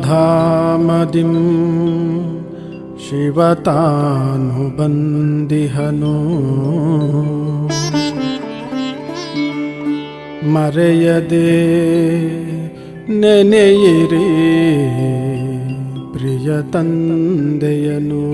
परमधामदिं ಶಿವತಾನುಬಂದಿಹನು ಮರೆಯದೆ ನೆನೆಯಿರಿ ಪ್ರಿಯ ತಂದೆಯನು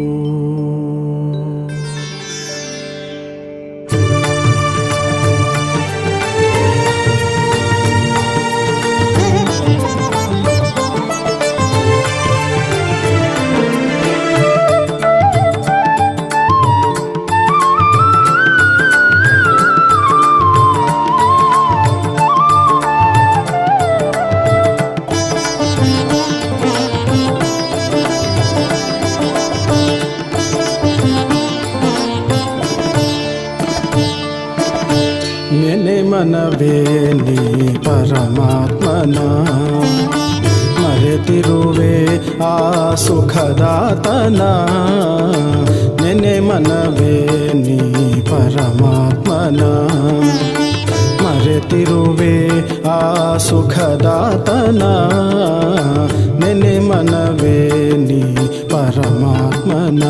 ನೆನೆ ಮನವೇ ನೀ ಪರಮಾತ್ಮನ ಮರೆತಿರುವೆ ಆ ಸುಖದಾತನ ನೆನೆ ಮನವೇ ನೀ ಪರಮಾತ್ಮನ ಮರೆತಿರುವೆ ಆ ಸುಖದಾತನ ನೆನೆ ಮನವೇ ನೀ ಪರಮಾತ್ಮನ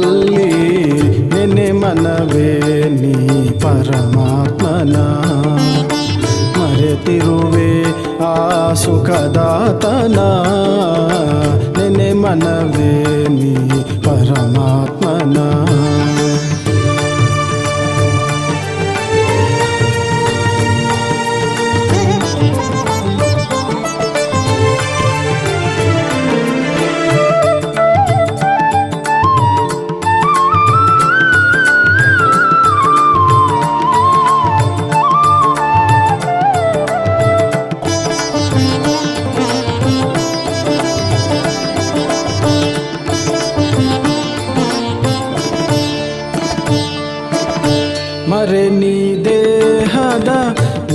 ಕಲಿಯುಗದಲ್ಲಿ ನೆನೆ ಮನವೇ ನೀ ಪರಮಾತ್ಮನ ಮರೆತಿರುವೆ ಆ ಸುಖದಾತನ ನೆನೆ ಮನವೇ ನೀ ಪರಮಾತ್ಮನ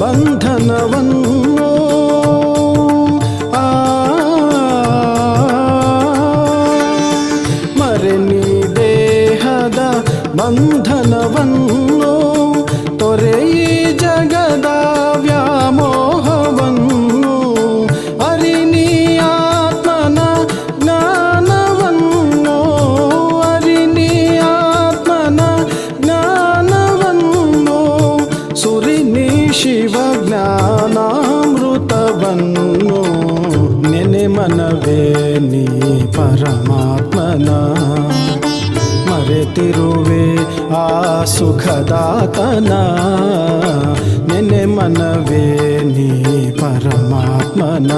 ಬಂಧನವನ್ನು ಮರೆತಿರುವೆ ಆ ಸುಖದಾತನ. ನೆನೆ ಮನವೇ ನೀ ಪರಮಾತ್ಮನ.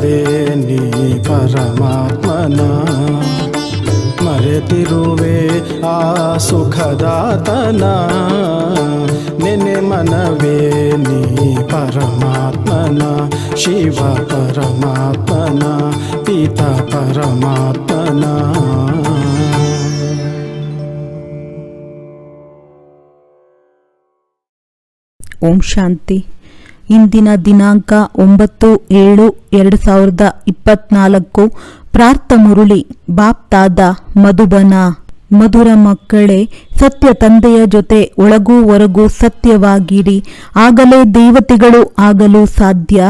ಮನವೇ ನೀ ಪರಮಾತ್ಮನ ಮರೆತಿರುವೆ ಆ ಸುಖದಾತನ ನೆನೆ ಮನವೇ ನೀ ಪರಮಾತ್ಮನ ಶಿವ ಪರಮಾತ್ಮನ ಪಿತ ಪರಮಾತ್ಮನ ಓಂ ಶಾಂತಿ ಇಂದಿನ ದಿನಾಂಕ ಒಂಬತ್ತು ಏಳು ಎರಡು ಸಾವಿರದ ಇಪ್ಪತ್ನಾಲ್ಕು. ಪ್ರಾರ್ಥ ಮುರುಳಿ, ಬಾಪ್ತಾದ ಮಧುಬನ. ಮಧುರ ಮಕ್ಕಳೇ, ಸತ್ಯ ತಂದೆಯ ಜೊತೆ ಒಳಗೂ ಹೊರಗೂ ಸತ್ಯವಾಗಿರಿ. ಆಗಲೇ ದೇವತೆಗಳು ಆಗಲು ಸಾಧ್ಯ.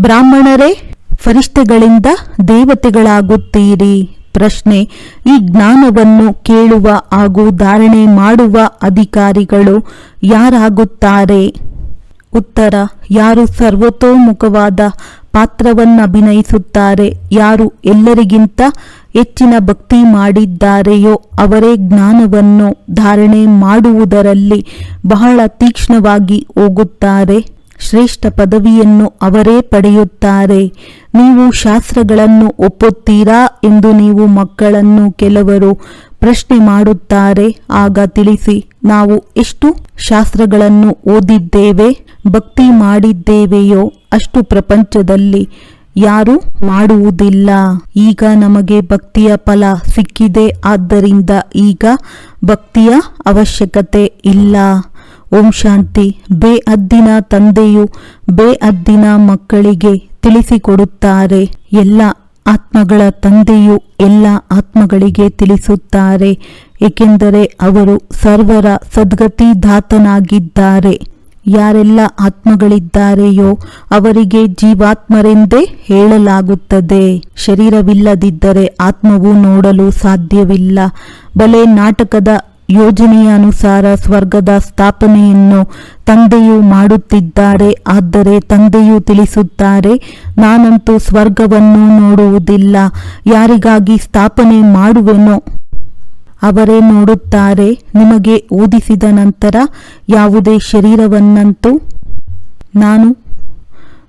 ಬ್ರಾಹ್ಮಣರೇ, ಫರಿಷ್ಠೆಗಳಿಂದ ದೇವತೆಗಳಾಗುತ್ತೀರಿ. ಪ್ರಶ್ನೆ, ಈ ಜ್ಞಾನವನ್ನು ಕೇಳುವ ಹಾಗೂ ಧಾರಣೆ ಮಾಡುವ ಅಧಿಕಾರಿಗಳು ಯಾರಾಗುತ್ತಾರೆ? ಉತ್ತರ, ಯಾರು ಸರ್ವತೋಮುಖವಾದ ಪಾತ್ರವನ್ನು ಅಭಿನಯಿಸುತ್ತಾರೆ, ಯಾರು ಎಲ್ಲರಿಗಿಂತ ಹೆಚ್ಚಿನ ಭಕ್ತಿ ಮಾಡಿದ್ದಾರೆಯೋ ಅವರೇ ಜ್ಞಾನವನ್ನು ಧಾರಣೆ ಮಾಡುವುದರಲ್ಲಿ ಬಹಳ ತೀಕ್ಷ್ಣವಾಗಿ ಹೋಗುತ್ತಾರೆ. ಶ್ರೇಷ್ಠ ಪದವಿಯನ್ನು ಅವರೇ ಪಡೆಯುತ್ತಾರೆ. ನೀವು ಶಾಸ್ತ್ರಗಳನ್ನು ಒಪ್ಪುತ್ತೀರಾ ಎಂದು ನೀವು ಮಕ್ಕಳನ್ನು ಕೆಲವರು ಪ್ರಶ್ನೆ ಮಾಡುತ್ತಾರೆ. ಆಗ ತಿಳಿಸಿ, ನಾವು ಎಷ್ಟು ಶಾಸ್ತ್ರಗಳನ್ನು ಓದಿದ್ದೇವೆ, ಭಕ್ತಿ ಮಾಡಿದ್ದೇವೆಯೋ ಅಷ್ಟು ಪ್ರಪಂಚದಲ್ಲಿ ಯಾರು ಮಾಡುವುದಿಲ್ಲ. ಈಗ ನಮಗೆ ಭಕ್ತಿಯ ಫಲ ಸಿಕ್ಕಿದೆ, ಆದ್ದರಿಂದ ಈಗ ಭಕ್ತಿಯ ಅವಶ್ಯಕತೆ ಇಲ್ಲ. ಓಂ ಶಾಂತಿ. ಬೇ ಅದ್ದಿನ ತಂದೆಯು ಬೇ ಅದ್ದಿನ ಮಕ್ಕಳಿಗೆ ತಿಳಿಸಿಕೊಡುತ್ತಾರೆ. ಎಲ್ಲ ಆತ್ಮಗಳ ತಂದೆಯು ಎಲ್ಲ ಆತ್ಮಗಳಿಗೆ ತಿಳಿಸುತ್ತಾರೆ. ಏಕೆಂದರೆ ಅವರು ಸರ್ವರ ಸದ್ಗತಿದಾತನಾಗಿದ್ದಾರೆ ಯಾರೆಲ್ಲ ಆತ್ಮಗಳಿದ್ದಾರೆಯೋ ಅವರಿಗೆ ಜೀವಾತ್ಮರೆಂದೇ ಹೇಳಲಾಗುತ್ತದೆ. ಶರೀರವಿಲ್ಲದಿದ್ದರೆ ಆತ್ಮವು ನೋಡಲು ಸಾಧ್ಯವಿಲ್ಲ. ಬಲೆ ನಾಟಕದ ಯೋಜನೆಯ ಅನುಸಾರ ಸ್ವರ್ಗದ ಸ್ಥಾಪನೆಯನ್ನು ತಂದೆಯು ಮಾಡುತ್ತಿದ್ದಾರೆ. ಆದರೆ ತಂದೆಯು ತಿಳಿಸುತ್ತಾರೆ, ನಾನಂತೂ ಸ್ವರ್ಗವನ್ನು ನೋಡುವುದಿಲ್ಲ, ಯಾರಿಗಾಗಿ ಸ್ಥಾಪನೆ ಮಾಡುವೆನೋ? ಅವರೇ ನೋಡುತ್ತಾರೆ, ನಿಮಗೆ ಓದಿಸಿದ ನಂತರ ಯಾವುದೇ ಶರೀರವನ್ನಂತೂ ನಾನು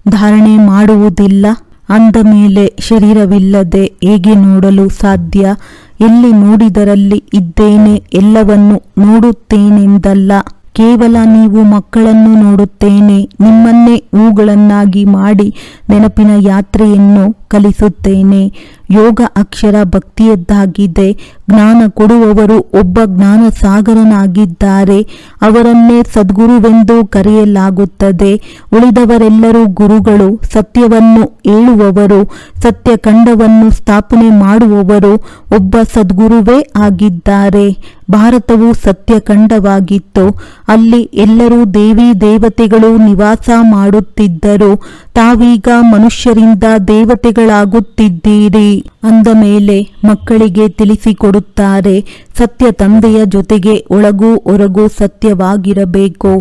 ಧಾರಣೆ ಮಾಡುವುದಿಲ್ಲ. ಅಂದ ಮೇಲೆ, ಶರೀರವಿಲ್ಲದೆ ಹೇಗೆ ನೋಡಲು ಸಾಧ್ಯ? ಎಲ್ಲಿ ನೋಡಿದರಲ್ಲಿ ಇದ್ದೇನೆ ಎಲ್ಲವನ್ನು ನೋಡುತ್ತೇನೆಂದಲ್ಲ. ಕೇವಲ ನೀವು ಮಕ್ಕಳನ್ನು ನೋಡುತ್ತೇನೆ ನಿಮ್ಮನ್ನೇ ಹೂಗಳನ್ನಾಗಿ ಮಾಡಿ ನೆನಪಿನ ಯಾತ್ರೆಯನ್ನು ಕಲಿಸುತ್ತೇನೆ ಯೋಗ ಅಕ್ಷರ ಭಕ್ತಿಯದ್ದಾಗಿದೆ. ಜ್ಞಾನ ಕೊಡುವವರು ಒಬ್ಬ ಜ್ಞಾನ ಸಾಗರನಾಗಿದ್ದಾರೆ ಅವರನ್ನೇ ಸದ್ಗುರುವೆಂದು ಕರೆಯಲಾಗುತ್ತದೆ. ಉಳಿದವರೆಲ್ಲರೂ ಗುರುಗಳು, ಸತ್ಯವನ್ನು ಹೇಳುವವರು ಸತ್ಯಖಂಡವನ್ನು ಸ್ಥಾಪನೆ ಮಾಡುವವರು ಒಬ್ಬ ಸದ್ಗುರುವೇ ಆಗಿದ್ದಾರೆ. ಭಾರತವು ಸತ್ಯಖಂಡವಾಗಿತ್ತು ಅಲ್ಲಿ ಎಲ್ಲರೂ ದೇವಿ ದೇವತೆಗಳು ನಿವಾಸ ಮಾಡುತ್ತಿದ್ದರು. ತಾವೀಗ ಮನುಷ್ಯರಿಂದ ದೇವತೆಗಳಾಗುತ್ತಿದ್ದೀರಿ. ಅಂದ ಮೇಲೆ ಮಕ್ಕಳಿಗೆ ತಿಳಿಸಿಕೊಡುತ್ತಾರೆ ಸತ್ಯ ತಂದೆಯ ಜೊತೆಗೆ ಒಳಗೂ ಹೊರಗೂ ಸತ್ಯವಾಗಿರಬೇಕು.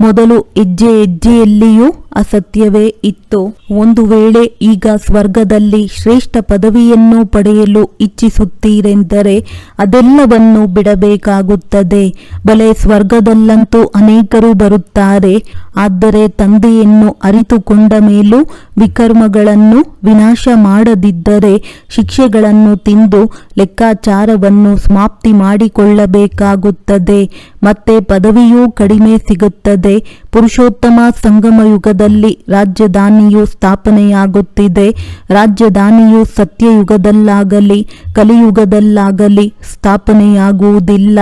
ಮೊದಲು ಹೆಜ್ಜೆ ಹೆಜ್ಜೆಯಲ್ಲಿಯೂ ಅಸತ್ಯವೇ ಇತ್ತು. ಒಂದು ವೇಳೆ ಈಗ ಸ್ವರ್ಗದಲ್ಲಿ ಶ್ರೇಷ್ಠ ಪದವಿಯನ್ನು ಪಡೆಯಲು ಇಚ್ಛಿಸುತ್ತೀರೆಂದರೆ ಅದೆಲ್ಲವನ್ನು ಬಿಡಬೇಕಾಗುತ್ತದೆ. ಬಲೆ ಸ್ವರ್ಗದಲ್ಲಂತೂ ಅನೇಕರು ಬರುತ್ತಾರೆ. ಆದರೆ ತಂದೆಯನ್ನು ಅರಿತುಕೊಂಡ ಮೇಲೂ ವಿಕರ್ಮಗಳನ್ನು ವಿನಾಶ ಮಾಡದಿದ್ದರೆ ಶಿಕ್ಷೆಗಳನ್ನು ತಿಂದು ಲೆಕ್ಕಾಚಾರವನ್ನು ಸಮಾಪ್ತಿ ಮಾಡಿಕೊಳ್ಳಬೇಕಾಗುತ್ತದೆ. ಮತ್ತೆ ಪದವಿಯೂ ಕಡಿಮೆ ಸಿಗುತ್ತದೆ. ಪುರುಷೋತ್ತಮ ಸಂಗಮ ಯುಗದಲ್ಲಿ ರಾಜಧಾನಿಯು ಸ್ಥಾಪನೆಯಾಗುತ್ತಿದೆ. ರಾಜಧಾನಿಯು ಸತ್ಯಯುಗದಲ್ಲಾಗಲಿ, ಕಲಿಯುಗದಲ್ಲಾಗಲಿ ಸ್ಥಾಪನೆಯಾಗುವುದಿಲ್ಲ.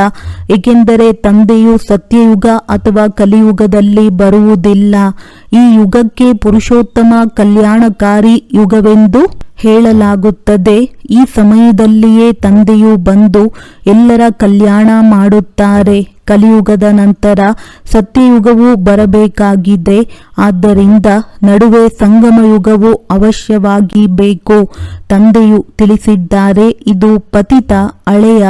ಏಕೆಂದರೆ ತಂದೆಯು ಸತ್ಯಯುಗ ಅಥವಾ ಕಲಿಯುಗದಲ್ಲಿ ಬರುವುದಿಲ್ಲ. ಈ ಯುಗಕ್ಕೆ ಪುರುಷೋತ್ತಮ ಕಲ್ಯಾಣಕಾರಿ ಯುಗವೆಂದು ಹೇಳಲಾಗುತ್ತದೆ. ಈ ಸಮಯದಲ್ಲಿಯೇ ತಂದೆಯು ಬಂದು ಎಲ್ಲರ ಕಲ್ಯಾಣ ಮಾಡುತ್ತಾರೆ. ಕಲಿಯುಗದ ನಂತರ ಸತ್ಯಯುಗವು ಬರಬೇಕಾಗಿದೆ. ಆದ್ದರಿಂದ ನಡುವೆ ಸಂಗಮ ಯುಗವು ಅವಶ್ಯವಾಗಿ ಬೇಕು ತಂದೆಯು ತಿಳಿಸಿದ್ದಾರೆ, ಇದು ಪತಿತ ಹಳೆಯ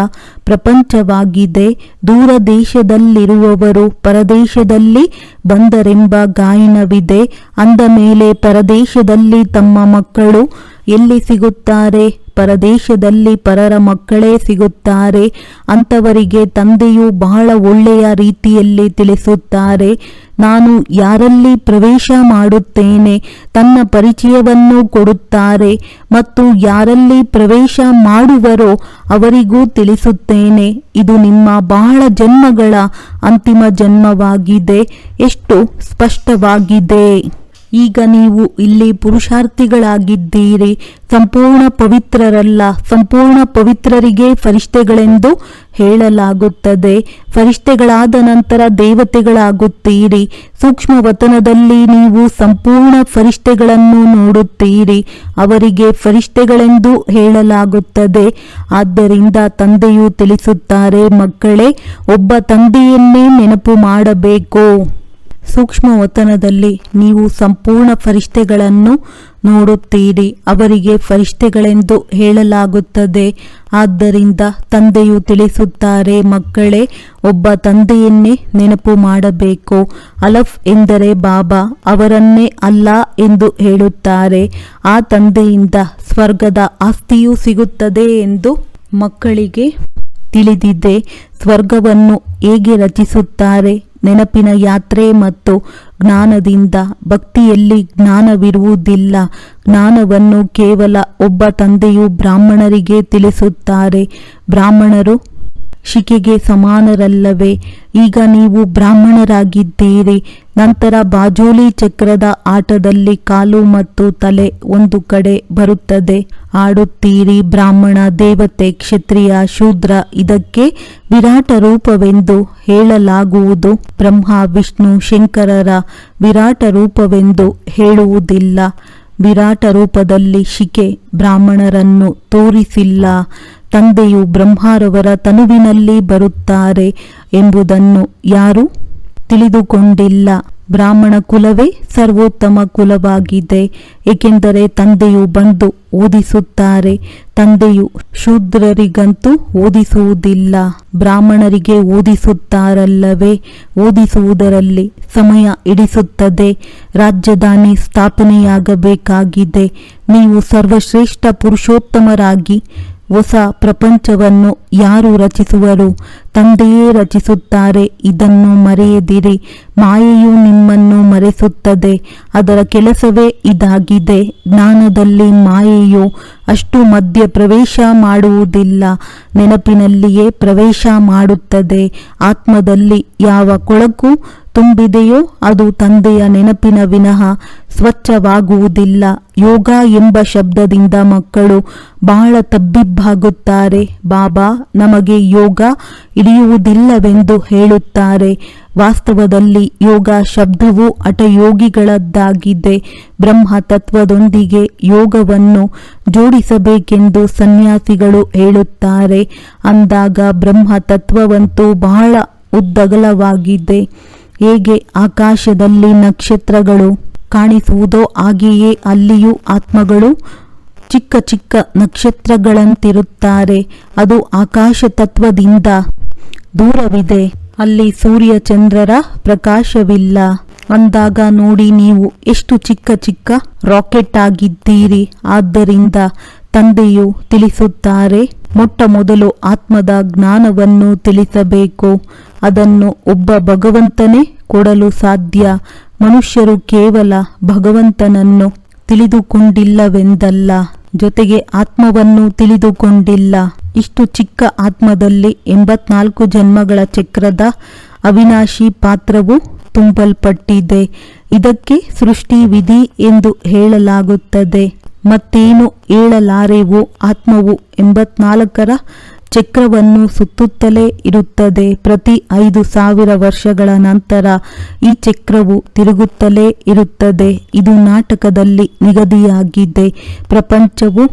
ಪ್ರಪಂಚವಾಗಿದೆ. ದೂರ ದೇಶದಲ್ಲಿರುವವರು ಪರದೇಶದಲ್ಲಿ ಬಂದರೆಂಬ ಗಾಯನವಿದೆ. ಅಂದ ಮೇಲೆ ಪರದೇಶದಲ್ಲಿ ತಮ್ಮ ಮಕ್ಕಳು ಎಲ್ಲಿ ಸಿಗುತ್ತಾರೆ? ಪರದೇಶದಲ್ಲಿ ಪರರ ಮಕ್ಕಳೇ ಸಿಗುತ್ತಾರೆ. ಅಂಥವರಿಗೆ ತಂದೆಯು ಬಹಳ ಒಳ್ಳೆಯ ರೀತಿಯಲ್ಲಿ ತಿಳಿಸುತ್ತಾರೆ. ನಾನು ಯಾರಲ್ಲಿ ಪ್ರವೇಶ ಮಾಡುತ್ತೇನೆ? ತನ್ನ ಪರಿಚಯವನ್ನು ಕೊಡುತ್ತಾರೆ. ಮತ್ತು ಯಾರಲ್ಲಿ ಪ್ರವೇಶ ಮಾಡುವರೋ ಅವರಿಗೂ ತಿಳಿಸುತ್ತೇನೆ. ಇದು ನಿಮ್ಮ ಬಹಳ ಜನ್ಮಗಳ ಅಂತಿಮ ಜನ್ಮವಾಗಿದೆ. ಎಷ್ಟು ಸ್ಪಷ್ಟವಾಗಿದೆ. ಈಗ ನೀವು ಇಲ್ಲಿ ಪುರುಷಾರ್ಥಿಗಳಾಗಿದ್ದೀರಿ. ಸಂಪೂರ್ಣ ಪವಿತ್ರರಲ್ಲ, ಸಂಪೂರ್ಣ ಪವಿತ್ರರಿಗೆ ಫರಿಷ್ಠೆಗಳೆಂದು ಹೇಳಲಾಗುತ್ತದೆ. ಫರಿಷ್ಠೆಗಳಾದ ನಂತರ ದೇವತೆಗಳಾಗುತ್ತೀರಿ. ಸೂಕ್ಷ್ಮ ವತನದಲ್ಲಿ ನೀವು ಸಂಪೂರ್ಣ ಫರಿಷ್ಠೆಗಳನ್ನು ನೋಡುತ್ತೀರಿ. ಅವರಿಗೆ ಫರಿಷ್ಠೆಗಳೆಂದು ಹೇಳಲಾಗುತ್ತದೆ. ಆದ್ದರಿಂದ ತಂದೆಯು ತಿಳಿಸುತ್ತಾರೆ, ಮಕ್ಕಳೇ, ಒಬ್ಬ ತಂದೆಯನ್ನೇ ನೆನಪು ಮಾಡಬೇಕು. ಸೂಕ್ಷ್ಮ ಒತ್ತನದಲ್ಲಿ ನೀವು ಸಂಪೂರ್ಣ ಫರಿಷ್ಠೆಗಳನ್ನು ನೋಡುತ್ತೀರಿ. ಅವರಿಗೆ ಫರಿಷ್ಠೆಗಳೆಂದು ಹೇಳಲಾಗುತ್ತದೆ. ಆದ್ದರಿಂದ ತಂದೆಯು ತಿಳಿಸುತ್ತಾರೆ, ಮಕ್ಕಳೇ, ಒಬ್ಬ ತಂದೆಯನ್ನೇ ನೆನಪು ಮಾಡಬೇಕು. ಅಲಫ್ ಎಂದರೆ ಬಾಬಾ, ಅವರನ್ನೇ ಅಲ್ಲ ಎಂದು ಹೇಳುತ್ತಾರೆ. ಆ ತಂದೆಯಿಂದ ಸ್ವರ್ಗದ ಆಸ್ತಿಯೂ ಸಿಗುತ್ತದೆ ಎಂದು ಮಕ್ಕಳಿಗೆ ತಿಳಿದಿದೆ. ಸ್ವರ್ಗವನ್ನು ಹೇಗೆ ರಚಿಸುತ್ತಾರೆ? ನೆನಪಿನ ಯಾತ್ರೆ ಮತ್ತು ಜ್ಞಾನದಿಂದ ಭಕ್ತಿಯಲ್ಲಿ ಜ್ಞಾನವಿರುವುದಿಲ್ಲ. ಜ್ಞಾನವನ್ನು ಕೇವಲ ಒಬ್ಬ ತಂದೆಯು ಬ್ರಾಹ್ಮಣರಿಗೆ ತಿಳಿಸುತ್ತಾರೆ. ಬ್ರಾಹ್ಮಣರು ಶಿಕೆಗೆ ಸಮಾನರಲ್ಲವೇ? ಈಗ ನೀವು ಬ್ರಾಹ್ಮಣರಾಗಿದ್ದೀರಿ. ನಂತರ ಬಾಜೋಲಿ ಚಕ್ರದ ಆಟದಲ್ಲಿ ಕಾಲು ಮತ್ತು ತಲೆ ಒಂದು ಕಡೆ ಬರುತ್ತದೆ. ಆಡುತ್ತೀರಿ ಬ್ರಾಹ್ಮಣ ದೇವತೆ ಕ್ಷತ್ರಿಯ ಶೂದ್ರ, ಇದಕ್ಕೆ ವಿರಾಟ ರೂಪವೆಂದು ಹೇಳಲಾಗುವುದು. ಬ್ರಹ್ಮ, ವಿಷ್ಣು, ಶಂಕರರ ವಿರಾಟ ರೂಪವೆಂದು ಹೇಳುವುದಿಲ್ಲ. ವಿರಾಟ ರೂಪದಲ್ಲಿ ಶಿಕೆ ಬ್ರಾಹ್ಮಣರನ್ನು ತೋರಿಸಿಲ್ಲ. ತಂದೆಯು ಬ್ರಹ್ಮಾರವರ ತನುವಿನಲ್ಲಿ ಬರುತ್ತಾರೆ ಎಂಬುದನ್ನು ಯಾರು ತಿಳಿದುಕೊಂಡಿಲ್ಲ. ಬ್ರಾಹ್ಮಣ ಕುಲವೇ ಸರ್ವೋತ್ತಮ ಕುಲವಾಗಿದೆ, ಏಕೆಂದರೆ ತಂದೆಯು ಬಂದು ಓದಿಸುತ್ತಾರೆ. ತಂದೆಯು ಶೂದ್ರರಿಗಂತೂ ಓದಿಸುವುದಿಲ್ಲ. ಬ್ರಾಹ್ಮಣರಿಗೆ ಓದಿಸುತ್ತಾರಲ್ಲವೇ? ಓದಿಸುವುದರಲ್ಲಿ ಸಮಯ ಇಡಿಸುತ್ತದೆ. ರಾಜಧಾನಿ ಸ್ಥಾಪನೆಯಾಗಬೇಕಾಗಿದೆ. ನೀವು ಸರ್ವಶ್ರೇಷ್ಠ ಪುರುಷೋತ್ತಮರಾಗಿ ಹೊಸ ಪ್ರಪಂಚವನ್ನು ಯಾರು ರಚಿಸುವರು? ತಂದೆಯೇ ರಚಿಸುತ್ತಾರೆ, ಇದನ್ನು ಮರೆಯದಿರಿ. ಮಾಯೆಯು ನಿಮ್ಮನ್ನು ಮರೆಸುತ್ತದೆ, ಅದರ ಕೆಲಸವೇ ಇದಾಗಿದೆ. ಜ್ಞಾನದಲ್ಲಿ ಮಾಯೆಯು ಅಷ್ಟು ಮಧ್ಯ ಪ್ರವೇಶ ಮಾಡುವುದಿಲ್ಲ, ನೆನಪಿನಲ್ಲಿಯೇ ಪ್ರವೇಶ ಮಾಡುತ್ತದೆ. ಆತ್ಮದಲ್ಲಿ ಯಾವ ಕೊಳಕು ತುಂಬಿದೆಯೋ ಅದು ತಂದೆಯ ನೆನಪಿನ ವಿನಃ ಸ್ವಚ್ಛವಾಗುವುದಿಲ್ಲ. ಯೋಗ ಎಂಬ ಶಬ್ದದಿಂದ ಮಕ್ಕಳು ಬಹಳ ತಬ್ಬಿಬ್ಬಾಗುತ್ತಾರೆ. ಬಾಬಾ, ನಮಗೆ ಯೋಗ ಹಿಡಿಯುವುದಿಲ್ಲವೆಂದು ಹೇಳುತ್ತಾರೆ. ವಾಸ್ತವದಲ್ಲಿ ಯೋಗ ಶಬ್ದವು ಅಟಯೋಗಿಗಳದ್ದಾಗಿದೆ ಬ್ರಹ್ಮ ತತ್ವದೊಂದಿಗೆ ಯೋಗವನ್ನು ಜೋಡಿಸಬೇಕೆಂದು ಸನ್ಯಾಸಿಗಳು ಹೇಳುತ್ತಾರೆ. ಅಂದಾಗ ಬ್ರಹ್ಮ ತತ್ವವಂತೂ ಬಹಳ ಉದ್ದಗಲವಾಗಿದೆ. ಹೇಗೆ ಆಕಾಶದಲ್ಲಿ ನಕ್ಷತ್ರಗಳು ಕಾಣಿಸುವುದೋ ಹಾಗೆಯೇ ಅಲ್ಲಿಯೂ ಆತ್ಮಗಳು ಚಿಕ್ಕ ಚಿಕ್ಕ ನಕ್ಷತ್ರಗಳಂತಿರುತ್ತಾರೆ. ಅದು ಆಕಾಶ ತತ್ವದಿಂದ ದೂರವಿದೆ. ಅಲ್ಲಿ ಸೂರ್ಯ ಚಂದ್ರರ ಪ್ರಕಾಶವಿಲ್ಲ. ಅಂದಾಗ ನೋಡಿ ನೀವು ಎಷ್ಟು ಚಿಕ್ಕ ಚಿಕ್ಕ ರಾಕೆಟ್ ಆಗಿದ್ದೀರಿ. ಆದ್ದರಿಂದ ತಂದೆಯು ತಿಳಿಸುತ್ತಾರೆ ಮೊಟ್ಟ ಮೊದಲು ಆತ್ಮದ ಜ್ಞಾನವನ್ನು ತಿಳಿಸಬೇಕು. ಅದನ್ನು ಒಬ್ಬ ಭಗವಂತನೇ ಕೊಡಲು ಸಾಧ್ಯ. ಮನುಷ್ಯರು ಕೇವಲ ಭಗವಂತನನ್ನು ತಿಳಿದುಕೊಂಡಿಲ್ಲವೆಂದಲ್ಲ, ಜೊತೆಗೆ ಆತ್ಮವನ್ನು ತಿಳಿದುಕೊಂಡಿಲ್ಲ. ಇಷ್ಟು ಚಿಕ್ಕ ಆತ್ಮದಲ್ಲಿ ಎಂಬತ್ನಾಲ್ಕು ಜನ್ಮಗಳ ಚಕ್ರದ ಅವಿನಾಶಿ ಪಾತ್ರವು ತುಂಬಲ್ಪಟ್ಟಿದೆ. ಇದಕ್ಕೆ ಸೃಷ್ಟಿ ವಿಧಿ ಎಂದು ಹೇಳಲಾಗುತ್ತದೆ. ಮತ್ತೇನು ಹೇಳಲಾರೆವು ಆತ್ಮವು ಎಂಬತ್ನಾಲ್ಕರ ಚಕ್ರವನ್ನು ಸುತ್ತುತ್ತಲೇ ಇರುತ್ತದೆ. ಪ್ರತಿ ಐದು ಸಾವಿರ ವರ್ಷಗಳ ನಂತರ ಈ ಚಕ್ರವು ತಿರುಗುತ್ತಲೇ ಇರುತ್ತದೆ. ಇದು ನಾಟಕದಲ್ಲಿ ನಿಗದಿಯಾಗಿದೆ. ಪ್ರಪಂಚವು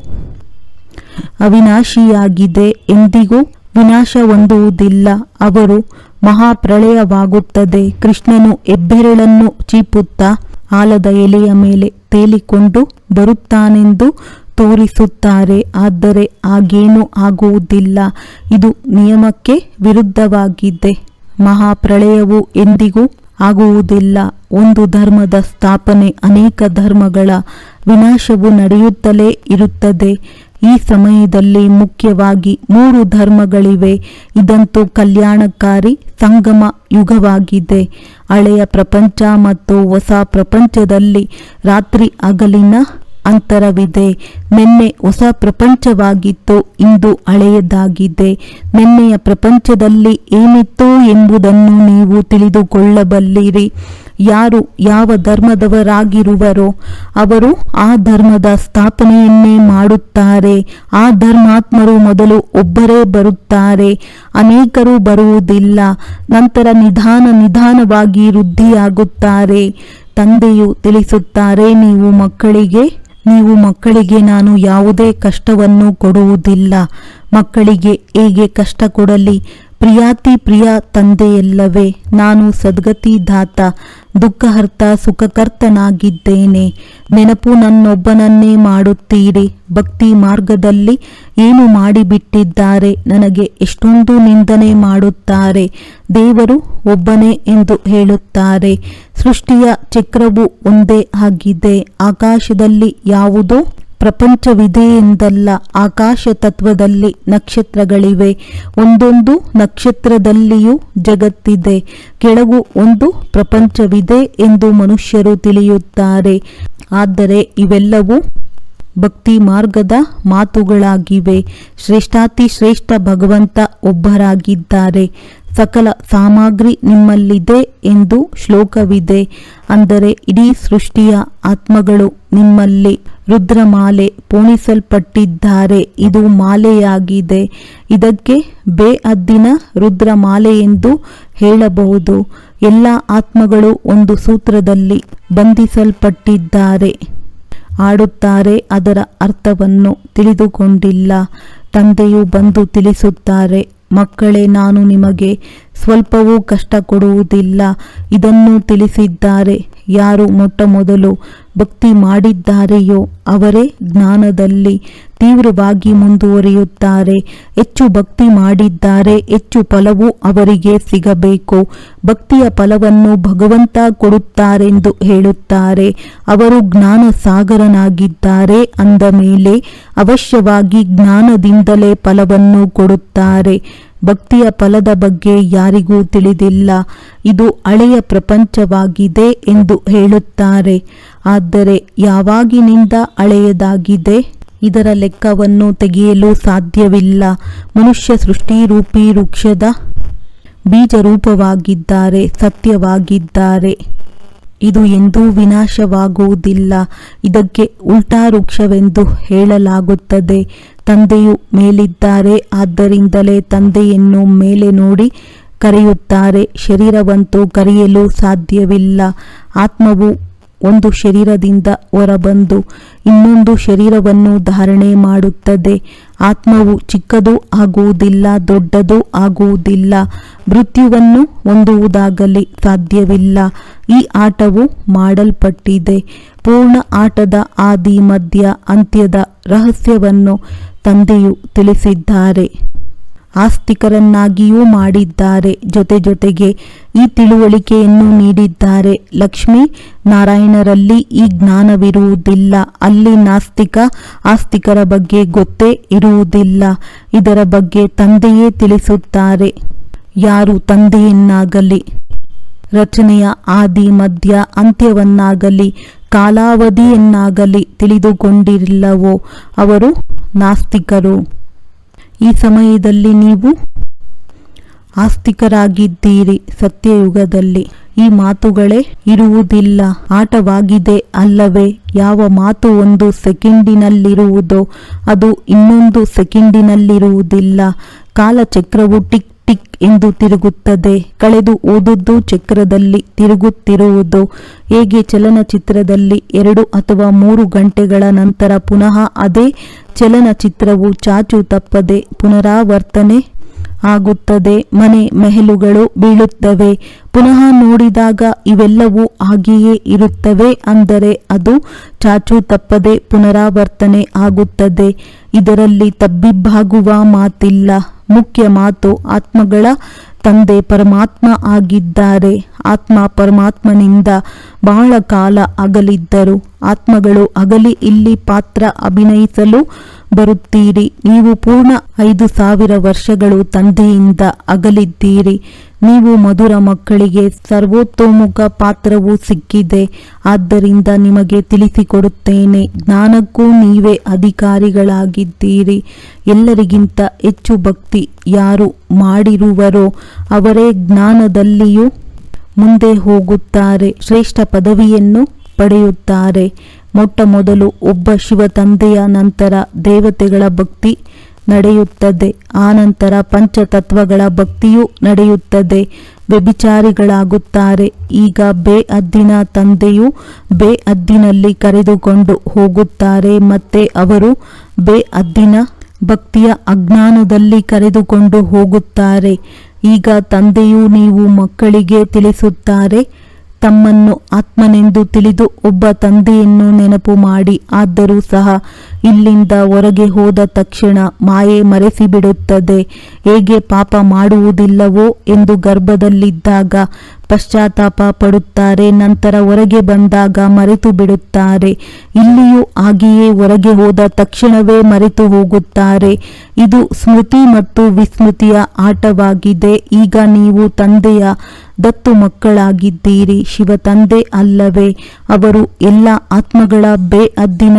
ಅವಿನಾಶಿಯಾಗಿದೆ. ಎಂದಿಗೂ ವಿನಾಶ ಹೊಂದುವುದಿಲ್ಲ. ಅವರು ಮಹಾಪ್ರಳಯವಾಗುತ್ತದೆ. ಕೃಷ್ಣನು ಹೆಬ್ಬೆರಳನ್ನು ಚೀಪುತ್ತಾ ಆಲದ ಎಲೆಯ ಮೇಲೆ ತೇಲಿಕೊಂಡು ಬರುತ್ತಾನೆಂದು ತೋರಿಸುತ್ತಾರೆ, ಆದರೆ ಆಗೇನೂ ಆಗುವುದಿಲ್ಲ. ಇದು ನಿಯಮಕ್ಕೆ ವಿರುದ್ಧವಾಗಿದೆ. ಮಹಾಪ್ರಳಯವು ಎಂದಿಗೂ ಆಗುವುದಿಲ್ಲ. ಒಂದು ಧರ್ಮದ ಸ್ಥಾಪನೆ ಅನೇಕ ಧರ್ಮಗಳ ವಿನಾಶವು ನಡೆಯುತ್ತಲೇ ಇರುತ್ತದೆ. ಈ ಸಮಯದಲ್ಲಿ ಮುಖ್ಯವಾಗಿ ಮೂರು ಧರ್ಮಗಳಿವೆ. ಇದಂತೂ ಕಲ್ಯಾಣಕಾರಿ ಸಂಗಮ ಯುಗವಾಗಿದೆ. ಹಳೆಯ ಪ್ರಪಂಚ ಮತ್ತು ಹೊಸ ಪ್ರಪಂಚದಲ್ಲಿ ರಾತ್ರಿ ಹಗಲಿನ ಅಂತರವಿದೆ. ನಿನ್ನೆ ಹೊಸ ಪ್ರಪಂಚವಾಗಿತ್ತು ಇಂದು ಹಳೆಯದಾಗಿದೆ. ನಿನ್ನೆಯ ಪ್ರಪಂಚದಲ್ಲಿ ಏನಿತ್ತು ಎಂಬುದನ್ನು ನೀವು ತಿಳಿದುಕೊಳ್ಳಬಲ್ಲಿರಿ. ಯಾರು ಯಾವ ಧರ್ಮದವರಾಗಿರುವರೋ ಅವರು ಆ ಧರ್ಮದ ಸ್ಥಾಪನೆಯನ್ನೇ ಮಾಡುತ್ತಾರೆ. ಆ ಧರ್ಮಾತ್ಮರು ಮೊದಲು ಒಬ್ಬರೇ ಬರುತ್ತಾರೆ. ಅನೇಕರು ಬರುವುದಿಲ್ಲ. ನಂತರ ನಿಧಾನ ನಿಧಾನವಾಗಿ ವೃದ್ಧಿಯಾಗುತ್ತಾರೆ. ತಂದೆಯು ತಿಳಿಸುತ್ತಾರೆ, ನೀವು ಮಕ್ಕಳಿಗೆ ನೀವು ಮಕ್ಕಳಿಗೆ ನಾನು ಯಾವುದೇ ಕಷ್ಟವನ್ನು ಕೊಡುವುದಿಲ್ಲ. ಮಕ್ಕಳಿಗೆ ಹೇಗೆ ಕಷ್ಟ ಕೊಡಲಿ? ಪ್ರಿಯಾತಿ ಪ್ರಿಯ ತಂದೆಯಲ್ಲವೇ, ನಾನು ಸದ್ಗತಿ ದಾತ ದುಃಖಹರ್ತ ಸುಖಕರ್ತನಾಗಿದ್ದೇನೆ. ನೆನಪು ನನ್ನೊಬ್ಬನನ್ನೇ ಮಾಡುತ್ತೀರಿ. ಭಕ್ತಿ ಮಾರ್ಗದಲ್ಲಿ ಏನು ಮಾಡಿಬಿಟ್ಟಿದ್ದಾರೆ? ನನಗೆ ಎಷ್ಟೊಂದು ನಿಂದನೆ ಮಾಡುತ್ತಾರೆ. ದೇವರು ಒಬ್ಬನೇ ಎಂದು ಹೇಳುತ್ತಾರೆ. ಸೃಷ್ಟಿಯ ಚಕ್ರವು ಒಂದೇ ಆಗಿದೆ. ಆಕಾಶದಲ್ಲಿ ಯಾವುದೋ ಪ್ರಪಂಚವಿದೆ ಎಂದಲ್ಲ ಆಕಾಶ ತತ್ವದಲ್ಲಿ ನಕ್ಷತ್ರಗಳಿವೆ. ಒಂದೊಂದು ನಕ್ಷತ್ರದಲ್ಲಿಯೂ ಜಗತ್ತಿದೆ. ಕೆಳಗು ಒಂದು ಪ್ರಪಂಚವಿದೆ ಎಂದು ಮನುಷ್ಯರು ತಿಳಿಯುತ್ತಾರೆ. ಆದರೆ ಇವೆಲ್ಲವೂ ಭಕ್ತಿ ಮಾರ್ಗದ ಮಾತುಗಳಾಗಿವೆ. ಶ್ರೇಷ್ಠಾತಿ ಶ್ರೇಷ್ಠ ಭಗವಂತ ಒಬ್ಬರಾಗಿದ್ದಾರೆ. ಸಕಲ ಸಾಮಗ್ರಿ ನಿಮ್ಮಲ್ಲಿದೆ ಎಂದು ಶ್ಲೋಕವಿದೆ. ಅಂದರೆ ಇಡೀ ಸೃಷ್ಟಿಯ ಆತ್ಮಗಳು ನಿಮ್ಮಲ್ಲಿ ರುದ್ರಮಾಲೆ ಪೋಣಿಸಲ್ಪಟ್ಟಿದ್ದಾರೆ. ಇದು ಮಾಲೆಯಾಗಿದೆ. ಇದಕ್ಕೆ ಬೇ ಅದ್ದಿನ ರುದ್ರಮಾಲೆ ಎಂದು ಹೇಳಬಹುದು. ಎಲ್ಲ ಆತ್ಮಗಳು ಒಂದು ಸೂತ್ರದಲ್ಲಿ ಬಂಧಿಸಲ್ಪಟ್ಟಿದ್ದಾರೆ. ಆಡುತ್ತಾರೆ ಅದರ ಅರ್ಥವನ್ನು ತಿಳಿದುಕೊಂಡಿಲ್ಲ. ತಂದೆಯು ಬಂದು ತಿಳಿಸುತ್ತಾರೆ. ಮಕ್ಕಳೇ, ನಾನು ನಿಮಗೆ ಸ್ವಲ್ಪವೂ ಕಷ್ಟ ಕೊಡುವುದಿಲ್ಲ ಇದನ್ನು ತಿಳಿಸಿದ್ದಾರೆ. ಯಾರು ಮೊಟ್ಟ ಮೊದಲು ಭಕ್ತಿ ಮಾಡಿದ್ದಾರೆಯೋ ಅವರೇ ಜ್ಞಾನದಲ್ಲಿ ತೀವ್ರವಾಗಿ ಮುಂದುವರಿಯುತ್ತಾರೆ. ಹೆಚ್ಚು ಭಕ್ತಿ ಮಾಡಿದ್ದಾರೆ, ಹೆಚ್ಚು ಫಲವು ಅವರಿಗೆ ಸಿಗಬೇಕು. ಭಕ್ತಿಯ ಫಲವನ್ನು ಭಗವಂತ ಕೊಡುತ್ತಾರೆಂದು ಹೇಳುತ್ತಾರೆ. ಅವರು ಜ್ಞಾನ ಸಾಗರನಾಗಿದ್ದಾರೆ ಅಂದ ಮೇಲೆ ಅವಶ್ಯವಾಗಿ ಜ್ಞಾನದಿಂದಲೇ ಫಲವನ್ನು ಕೊಡುತ್ತಾರೆ. ಭಕ್ತಿಯ ಫಲದ ಬಗ್ಗೆ ಯಾರಿಗೂ ತಿಳಿದಿಲ್ಲ. ಇದು ಹಳೆಯ ಪ್ರಪಂಚವಾಗಿದೆ ಎಂದು ಹೇಳುತ್ತಾರೆ. ಆದರೆ ಯಾವಾಗಿನಿಂದ ಹಳೆಯದಾಗಿದೆ? ಇದರ ಲೆಕ್ಕವನ್ನು ತೆಗೆಯಲು ಸಾಧ್ಯವಿಲ್ಲ. ಮನುಷ್ಯ ಸೃಷ್ಟಿರೂಪಿ ವೃಕ್ಷದ ಬೀಜ ರೂಪವಾಗಿದ್ದಾರೆ ಸತ್ಯವಾಗಿದ್ದಾರೆ. ಇದು ಎಂದೂ ವಿನಾಶವಾಗುವುದಿಲ್ಲ. ಇದಕ್ಕೆ ಉಲ್ಟಾ ವೃಕ್ಷವೆಂದು ಹೇಳಲಾಗುತ್ತದೆ. ತಂದೆಯು ಮೇಲಿದ್ದಾರೆ. ಆದ್ದರಿಂದಲೇ ತಂದೆಯನ್ನು ಮೇಲೆ ನೋಡಿ ಕರೆಯುತ್ತಾರೆ. ಶರೀರವಂತೂ ಕರೆಯಲು ಸಾಧ್ಯವಿಲ್ಲ. ಆತ್ಮವು ಒಂದು ಶರೀರದಿಂದ ಹೊರಬಂದು ಇನ್ನೊಂದು ಶರೀರವನ್ನು ಧಾರಣೆ ಮಾಡುತ್ತದೆ. ಆತ್ಮವು ಚಿಕ್ಕದು ಆಗುವುದಿಲ್ಲ, ದೊಡ್ಡದು ಆಗುವುದಿಲ್ಲ. ಮೃತ್ಯುವನ್ನು ಹೊಂದುವುದಾಗಲಿ ಸಾಧ್ಯವಿಲ್ಲ. ಈ ಆಟವು ಮಾಡಲ್ಪಟ್ಟಿದೆ. ಪೂರ್ಣ ಆಟದ ಆದಿ ಮಧ್ಯ ಅಂತ್ಯದ ರಹಸ್ಯವನ್ನು ತಂದೆಯು ತಿಳಿಸಿದ್ದಾರೆ. ಆಸ್ತಿಕರನ್ನಾಗಿಯೂ ಮಾಡಿದ್ದಾರೆ. ಜೊತೆ ಜೊತೆಗೆ ಈ ತಿಳುವಳಿಕೆಯನ್ನು ನೀಡಿದ್ದಾರೆ. ಲಕ್ಷ್ಮೀ ನಾರಾಯಣರಲ್ಲಿ ಈ ಜ್ಞಾನವಿರುವುದಿಲ್ಲ. ಅಲ್ಲಿ ನಾಸ್ತಿಕ ಆಸ್ತಿಕರ ಬಗ್ಗೆ ಗೊತ್ತೇ ಇರುವುದಿಲ್ಲ. ಇದರ ಬಗ್ಗೆ ತಂದೆಯೇ ತಿಳಿಸುತ್ತಾರೆ. ಯಾರು ತಂದೆಯನ್ನಾಗಲಿ, ರಚನೆಯ ಆದಿ, ಮಧ್ಯ, ಅಂತ್ಯವನ್ನಾಗಲಿ, ಕಾಲಾವಧಿಯನ್ನಾಗಲಿ ತಿಳಿದುಕೊಂಡಿಲ್ಲವೋ ಅವರು ನಾಸ್ತಿಕರು. ಈ ಸಮಯದಲ್ಲಿ ನೀವು ಆಸ್ತಿಕರಾಗಿದ್ದೀರಿ ಸತ್ಯಯುಗದಲ್ಲಿ. ಈ ಮಾತುಗಳೇ ಇರುವುದಿಲ್ಲ. ಆಟವಾಗಿದೆ ಅಲ್ಲವೇ? ಯಾವ ಮಾತು ಒಂದು ಸೆಕೆಂಡಿನಲ್ಲಿರುವುದೋ, ಅದು ಇನ್ನೊಂದು ಸೆಕೆಂಡಿನಲ್ಲಿರುವುದಿಲ್ಲ. ಕಾಲಚಕ್ರವು ಟಿಕ್ ಟಿಕ್ ಎಂದು ತಿರುಗುತ್ತದೆ. ಕಳೆದು ಓದುದ್ದು ಚಕ್ರದಲ್ಲಿ ತಿರುಗುತ್ತಿರುವುದು. ಹೇಗೆ ಚಲನಚಿತ್ರದಲ್ಲಿ ಎರಡು ಅಥವಾ ಮೂರು ಗಂಟೆಗಳ ನಂತರ ಪುನಃ ಅದೇ ಚಲನಚಿತ್ರವು ಚಾಚು ತಪ್ಪದೆ ಪುನರಾವರ್ತನೆ ಆಗುತ್ತದೆ. ಮನೆ ಮೆಹಲುಗಳು ಬೀಳುತ್ತವೆ. ಪುನಃ ನೋಡಿದಾಗ ಇವೆಲ್ಲವೂ ಹಾಗೆಯೇ ಇರುತ್ತವೆ ಅಂದರೆ ಅದು ಚಾಚು ತಪ್ಪದೆ ಪುನರಾವರ್ತನೆ ಆಗುತ್ತದೆ. ಇದರಲ್ಲಿ ತಬ್ಬಿಬ್ಬಾಗುವ ಮಾತಿಲ್ಲ. ಮುಖ್ಯ ಮಾತು ಆತ್ಮಗಳ ತಂದೆ ಪರಮಾತ್ಮ ಆಗಿದ್ದಾರೆ. ಆತ್ಮ ಪರಮಾತ್ಮನಿಂದ ಬಹಳ ಕಾಲ ಅಗಲಿದ್ದರು. ಆತ್ಮಗಳು ಅಗಲಿ ಇಲ್ಲಿ ಪಾತ್ರ ಅಭಿನಯಿಸಲು ಬರುತ್ತೀರಿ. ನೀವು ಪೂರ್ಣ ಐದು ಸಾವಿರ ವರ್ಷಗಳು ತಂದೆಯಿಂದ ಅಗಲಿದ್ದೀರಿ. ನೀವು ಮಧುರ ಮಕ್ಕಳಿಗೆ ಸರ್ವೋತ್ತೋಮುಖ ಪಾತ್ರವು ಸಿಕ್ಕಿದೆ. ಆದ್ದರಿಂದ ನಿಮಗೆ ತಿಳಿಸಿಕೊಡುತ್ತೇನೆ, ಜ್ಞಾನಕ್ಕೂ ನೀವೇ ಅಧಿಕಾರಿಗಳಾಗಿದ್ದೀರಿ. ಎಲ್ಲರಿಗಿಂತ ಹೆಚ್ಚು ಭಕ್ತಿ ಯಾರು ಮಾಡಿರುವರೋ ಅವರೇ ಜ್ಞಾನದಲ್ಲಿಯೂ ಮುಂದೆ ಹೋಗುತ್ತಾರೆ, ಶ್ರೇಷ್ಠ ಪದವಿಯನ್ನು ಪಡೆಯುತ್ತಾರೆ. ಮೊಟ್ಟ ಮೊದಲು ಒಬ್ಬ ಶಿವ ತಂದೆಯ ನಂತರ ದೇವತೆಗಳ ಭಕ್ತಿ ನಡೆಯುತ್ತದೆ. ಆನಂತರ ಪಂಚತತ್ವಗಳ ಭಕ್ತಿಯೂ ನಡೆಯುತ್ತದೆ. ವ್ಯಭಿಚಾರಿಗಳಾಗುತ್ತಾರೆ. ಈಗ ಬೇ ಅದ್ದಿನ ತಂದೆಯು ಬೇ ಅದ್ದಿನಲ್ಲಿ ಕರೆದುಕೊಂಡು ಹೋಗುತ್ತಾರೆ. ಮತ್ತೆ ಅವರು ಬೇ ಅದ್ದಿನ ಭಕ್ತಿಯ ಅಜ್ಞಾನದಲ್ಲಿ ಕರೆದುಕೊಂಡು ಹೋಗುತ್ತಾರೆ. ಈಗ ತಂದೆಯು ನೀವು ಮಕ್ಕಳಿಗೆ ತಿಳಿಸುತ್ತಾರೆ. ತಮ್ಮನ್ನು ಆತ್ಮನೆಂದು ತಿಳಿದು ಒಬ್ಬ ತಂದೆಯನ್ನು ನೆನಪು ಮಾಡಿ. ಆದರೂ ಸಹ ಇಲ್ಲಿಂದ ಹೊರಗೆ ಹೋದ ತಕ್ಷಣ ಮಾಯೆ ಮರೆಸಿಬಿಡುತ್ತದೆ. ಹೇಗೆ ಪಾಪ ಮಾಡುವುದಿಲ್ಲವೋ ಎಂದು ಗರ್ಭದಲ್ಲಿದ್ದಾಗ ಪಶ್ಚಾತ್ತಾಪ ಪಡುತ್ತಾರೆ. ನಂತರ ಹೊರಗೆ ಬಂದಾಗ ಮರೆತು ಬಿಡುತ್ತಾರೆ. ಇಲ್ಲಿಯೂ ಹಾಗೆಯೇ ಹೊರಗೆ ಹೋದ ತಕ್ಷಣವೇ ಮರೆತು ಹೋಗುತ್ತಾರೆ. ಇದು ಸ್ಮೃತಿ ಮತ್ತು ವಿಸ್ಮೃತಿಯ ಆಟವಾಗಿದೆ. ಈಗ ನೀವು ತಂದೆಯ ದತ್ತು ಮಕ್ಕಳಾಗಿದ್ದೀರಿ. ಶಿವ ತಂದೆ ಅಲ್ಲವೇ. ಅವರು ಎಲ್ಲ ಆತ್ಮಗಳ ಬೇ ಅದ್ದಿನ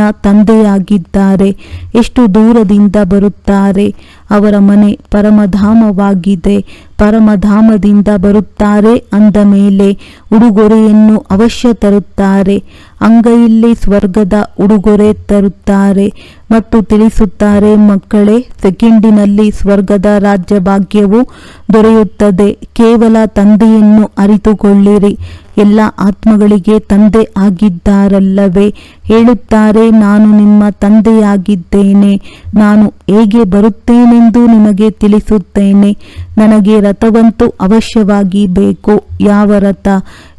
ತಂದೆಯಾಗಿದ್ದಾರೆ ಎಷ್ಟು ದೂರದಿಂದ ಬರುತ್ತಾರೆ? ಅವರ ಮನೆ ಪರಮಧಾಮವಾಗಿದೆ. ಪರಮಧಾಮದಿಂದ ಬರುತ್ತಾರೆ ಅಂದ ಮೇಲೆ ಉಡುಗೊರೆಯನ್ನು ಅವಶ್ಯ ತರುತ್ತಾರೆ. ಅಂಗೈಯಲ್ಲಿ ಸ್ವರ್ಗದ ಉಡುಗೊರೆ ತರುತ್ತಾರೆ. ಮತ್ತು ತಿಳಿಸುತ್ತಾರೆ, ಮಕ್ಕಳೇ, ಸೆಕೆಂಡಿನಲ್ಲಿ ಸ್ವರ್ಗದ ರಾಜ್ಯ ಭಾಗ್ಯವು ದೊರೆಯುತ್ತದೆ. ಕೇವಲ ತಂದೆಯನ್ನು ಅರಿತುಕೊಳ್ಳಿರಿ. ಎಲ್ಲ ಆತ್ಮಗಳಿಗೆ ತಂದೆ ಆಗಿದ್ದಾರಲ್ಲವೇ? ಹೇಳುತ್ತಾರೆ, ನಾನು ನಿಮ್ಮ ತಂದೆಯಾಗಿದ್ದೇನೆ. ನಾನು ಹೇಗೆ ಬರುತ್ತೇನೆಂದು ನಿಮಗೆ ತಿಳಿಸುತ್ತೇನೆ. ನನಗೆ ರಥವಂತೂ ಅವಶ್ಯವಾಗಿ ಬೇಕು. ಯಾವ ರಥ?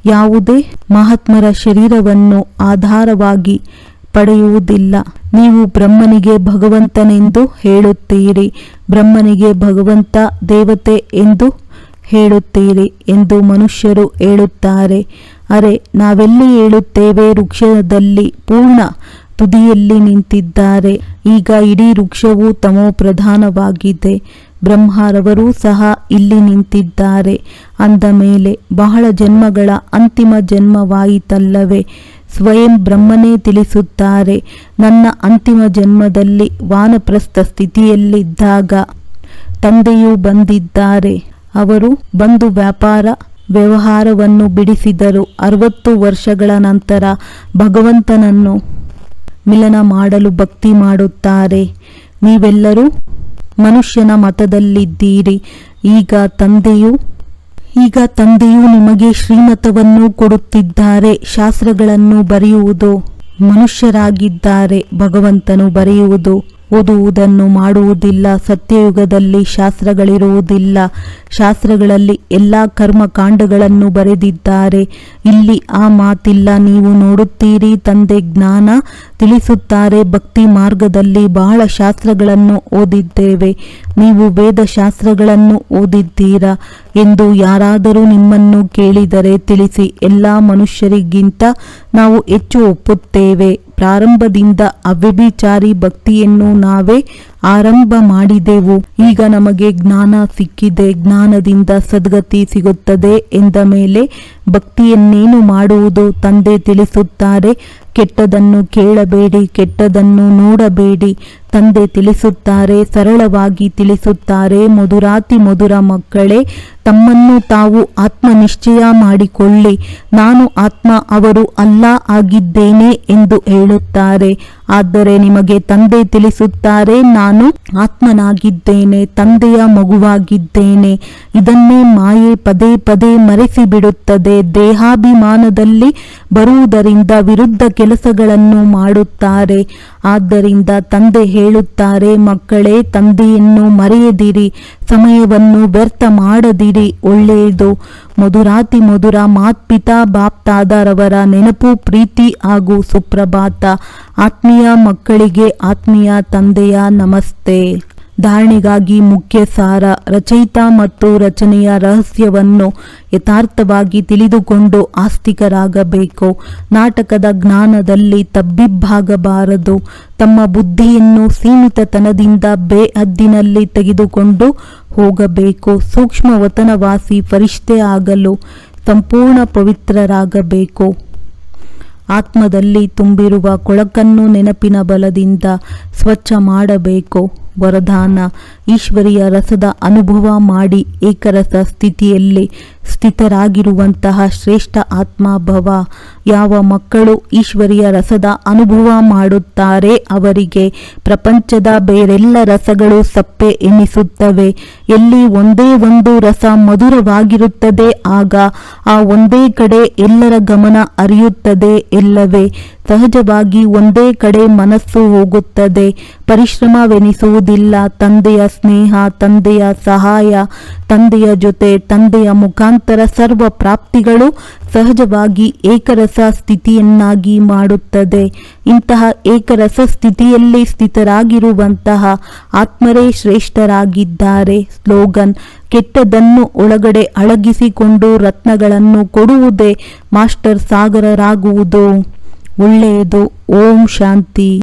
ಯಾವುದೇ ಮಹಾತ್ಮರ ಶರೀರವನ್ನು ಆಧಾರವಾಗಿ ಪಡೆಯುವುದಿಲ್ಲ. ನೀವು ಬ್ರಹ್ಮನಿಗೆ ಭಗವಂತನೆಂದು ಹೇಳುತ್ತೀರಿ. ಬ್ರಹ್ಮನಿಗೆ ಭಗವಂತ ದೇವತೆ ಎಂದು ಹೇಳುತ್ತೀರಿ ಎಂದು ಮನುಷ್ಯರು ಹೇಳುತ್ತಾರೆ. ಅರೆ, ನಾವೆಲ್ಲಿ ಹೇಳುತ್ತೇವೆ? ವೃಕ್ಷದಲ್ಲಿ ಪೂರ್ಣ ತುದಿಯಲ್ಲಿ ನಿಂತಿದ್ದಾರೆ. ಈಗ ಇಡೀ ವೃಕ್ಷವು ತಮೋ ಪ್ರಧಾನವಾಗಿದೆ. ಬ್ರಹ್ಮರವರು ಸಹ ಇಲ್ಲಿ ನಿಂತಿದ್ದಾರೆ. ಅಂದ ಮೇಲೆ, ಬಹಳ ಜನ್ಮಗಳ ಅಂತಿಮ ಜನ್ಮವಾಯಿತಲ್ಲವೇ? ಸ್ವಯಂ ಬ್ರಹ್ಮನೇ ತಿಳಿಸುತ್ತಾರೆ, ನನ್ನ ಅಂತಿಮ ಜನ್ಮದಲ್ಲಿ ವಾನಪ್ರಸ್ಥ ಸ್ಥಿತಿಯಲ್ಲಿದ್ದಾಗ ತಂದೆಯೂ ಬಂದಿದ್ದಾರೆ. ಅವರು ಬಂದು ವ್ಯಾಪಾರ ವ್ಯವಹಾರವನ್ನು ಬಿಡಿಸಿದರು. ಅರವತ್ತು ವರ್ಷಗಳ ನಂತರ ಭಗವಂತನನ್ನು ಮಿಲನ ಮಾಡಲು ಭಕ್ತಿ ಮಾಡುತ್ತಾರೆ. ನೀವೆಲ್ಲರೂ ಮನುಷ್ಯನ ಮತದಲ್ಲಿದ್ದೀರಿ. ಈಗ ತಂದೆಯು ಈಗ ತಂದೆಯು ನಿಮಗೆ ಶ್ರೀಮತವನ್ನು ಕೊಡುತ್ತಿದ್ದಾರೆ. ಶಾಸ್ತ್ರಗಳನ್ನು ಬರೆಯುವುದು ಮನುಷ್ಯರಾಗಿದ್ದಾರೆ. ಭಗವಂತನು ಬರೆಯುವುದು ಓದುವುದನ್ನು ಮಾಡುವುದಿಲ್ಲ, ಸತ್ಯಯುಗದಲ್ಲಿ ಶಾಸ್ತ್ರಗಳಿರುವುದಿಲ್ಲ. ಶಾಸ್ತ್ರಗಳಲ್ಲಿ ಎಲ್ಲ ಕರ್ಮಕಾಂಡಗಳನ್ನು ಬರೆದಿದ್ದಾರೆ. ಇಲ್ಲಿ ಆ ಮಾತಿಲ್ಲ, ನೀವು ನೋಡುತ್ತೀರಿ ತಂದೆ ಜ್ಞಾನ ತಿಳಿಸುತ್ತಾರೆ, ಭಕ್ತಿ ಮಾರ್ಗದಲ್ಲಿ ಬಹಳ ಶಾಸ್ತ್ರಗಳನ್ನು ಓದಿದ್ದೇವೆ. ನೀವು ವೇದ ಶಾಸ್ತ್ರಗಳನ್ನು ಓದಿದ್ದೀರಾ ಎಂದು ಯಾರಾದರೂ ನಿಮ್ಮನ್ನು ಕೇಳಿದರೆ ತಿಳಿಸಿ, ಎಲ್ಲ ಮನುಷ್ಯರಿಗಿಂತ ನಾವು ಹೆಚ್ಚು ಒಪ್ಪುತ್ತೇವೆ. ಪ್ರಾರಂಭದಿಂದ ಅವ್ಯಭಿಚಾರಿ ಭಕ್ತಿಯನ್ನು ನಾವೇ ಆರಂಭ ಮಾಡಿದೆವು. ಈಗ ನಮಗೆ ಜ್ಞಾನ ಸಿಕ್ಕಿದೆ. ಜ್ಞಾನದಿಂದ ಸದ್ಗತಿ ಸಿಗುತ್ತದೆ ಎಂದ ಮೇಲೆ ಭಕ್ತಿಯನ್ನೇನು ಮಾಡುವುದು? ತಂದೆ ತಿಳಿಸುತ್ತಾರೆ ಕೆಟ್ಟದನ್ನು ಕೇಳಬೇಡಿ ಕೆಟ್ಟದನ್ನು ನೋಡಬೇಡಿ. ತಂದೆ ತಿಳಿಸುತ್ತಾರೆ, ಸರಳವಾಗಿ ತಿಳಿಸುತ್ತಾರೆ, ಮಧುರಾತಿ ಮಧುರ ಮಕ್ಕಳೇ, ತಮ್ಮನ್ನು ತಾವು ಆತ್ಮನಿಶ್ಚಯ ಮಾಡಿಕೊಳ್ಳಿ. ನಾನು ಆತ್ಮ, ಅವರು ಅಲ್ಲ ಆಗಿದ್ದೇನೆ ಎಂದು ಹೇಳುತ್ತಾರೆ. ಆದರೆ ನಿಮಗೆ ತಂದೆ ತಿಳಿಸುತ್ತಾರೆ, ನಾನು ಆತ್ಮನಾಗಿದ್ದೇನೆ, ತಂದೆಯ ಮಗುವಾಗಿದ್ದೇನೆ. ಇದನ್ನೇ ಮಾಯೆ ಪದೇ ಪದೇ ಮರೆಸಿ ಬಿಡುತ್ತದೆ ದೇಹಾಭಿಮಾನದಲ್ಲಿ ಬರುವುದರಿಂದ ವಿರುದ್ಧ ಕೆಲಸಗಳನ್ನು ಮಾಡುತ್ತಾರೆ. ಆದ್ದರಿಂದ ತಂದೆ ಹೇಳುತ್ತಾರೆ, ಮಕ್ಕಳೇ, ತಂದೆಯನ್ನು ಮರೆಯದಿರಿ, ಸಮಯವನ್ನು ವ್ಯರ್ಥ ಮಾಡದಿರಿ, ಒಳ್ಳೆಯದು. ಮಧುರಾತಿ ಮಧುರ, ಮಾತ್ಪಿತಾ ಬಾಪ್ತಾದರವರ ನೆನಪು ಪ್ರೀತಿ ಹಾಗೂ ಸುಪ್ರಭಾತ. ಆತ್ಮೀಯ ಮಕ್ಕಳಿಗೆ ಆತ್ಮೀಯ ತಂದೆಯ ನಮಸ್ತೆ. ಧಾರಣೆಗಾಗಿ ಮುಖ್ಯ ಸಾರ ರಚಯಿತ ಮತ್ತು ರಚನೆಯ ರಹಸ್ಯವನ್ನು ಯಥಾರ್ಥವಾಗಿ ತಿಳಿದುಕೊಂಡು ಆಸ್ತಿಕರಾಗಬೇಕು. ನಾಟಕದ ಜ್ಞಾನದಲ್ಲಿ ತಬ್ಬಿಬ್ಬಾಗಬಾರದು. ತಮ್ಮ ಬುದ್ಧಿಯನ್ನು ಸೀಮಿತತನದಿಂದ ಬೇಹದ್ದಿನಲ್ಲಿ ತೆಗೆದುಕೊಂಡು ಹೋಗಬೇಕು. ಸೂಕ್ಷ್ಮ ವತನವಾಸಿ ಫರಿಷ್ಠೆ ಆಗಲು ಸಂಪೂರ್ಣ ಪವಿತ್ರರಾಗಬೇಕು. ಆತ್ಮದಲ್ಲಿ ತುಂಬಿರುವ ಕೊಳಕನ್ನು ನೆನಪಿನ ಬಲದಿಂದ ಸ್ವಚ್ಛ ಮಾಡಬೇಕು. ವರದಾನ. ಈಶ್ವರಿಯ ರಸದ ಅನುಭವ ಮಾಡಿ ಏಕರಸ ಸ್ಥಿತಿಯಲ್ಲಿ ಸ್ಥಿತರಾಗಿರುವಂತಹ ಶ್ರೇಷ್ಠ ಆತ್ಮಭವ ಯಾವ ಮಕ್ಕಳು ಈಶ್ವರಿಯ ರಸದ ಅನುಭವ ಮಾಡುತ್ತಾರೆ ಅವರಿಗೆ ಪ್ರಪಂಚದ ಬೇರೆಲ್ಲ ರಸಗಳು ಸಪ್ಪೆ ಎನಿಸುತ್ತವೆ. ಎಲ್ಲಿ ಒಂದೇ ಒಂದು ರಸ ಮಧುರವಾಗಿರುತ್ತದೆ, ಆಗ ಆ ಒಂದೇ ಕಡೆ ಎಲ್ಲರ ಗಮನ ಅರಿಯುತ್ತದೆ ಎಲ್ಲವೇ. ಸಹಜವಾಗಿ ಒಂದೇ ಕಡೆ ಮನಸ್ಸು ಹೋಗುತ್ತದೆ. ಪರಿಶ್ರಮವೆನಿಸುವುದಿಲ್ಲ, ತಂದೆಯ ಸ್ನೇಹ, ತಂದೆಯ ಸಹಾಯ, ತಂದೆಯ ಜೊತೆ ತಂದೆಯ ಮುಖಾಂತರ ಸರ್ವ ಪ್ರಾಪ್ತಿಗಳು ಸಹಜವಾಗಿ ಏಕರಸ ಸ್ಥಿತಿಯನ್ನಾಗಿ ಮಾಡುತ್ತದೆ. ಇಂತಹ ಏಕರಸ ಸ್ಥಿತಿಯಲ್ಲಿ ಸ್ಥಿತರಾಗಿರುವಂತಹ ಆತ್ಮರೇ ಶ್ರೇಷ್ಠರಾಗಿದ್ದಾರೆ. ಸ್ಲೋಗನ್ ಕೆಟ್ಟದನ್ನು ಒಳಗಡೆ ಅಳಗಿಸಿಕೊಂಡು ರತ್ನಗಳನ್ನು ಕೊಡುವುದೇ ಮಾಸ್ಟರ್ ಸಾಗರರಾಗುವುದು. ಒಳ್ಳೆಯದು. ಓಂ ಶಾಂತಿ.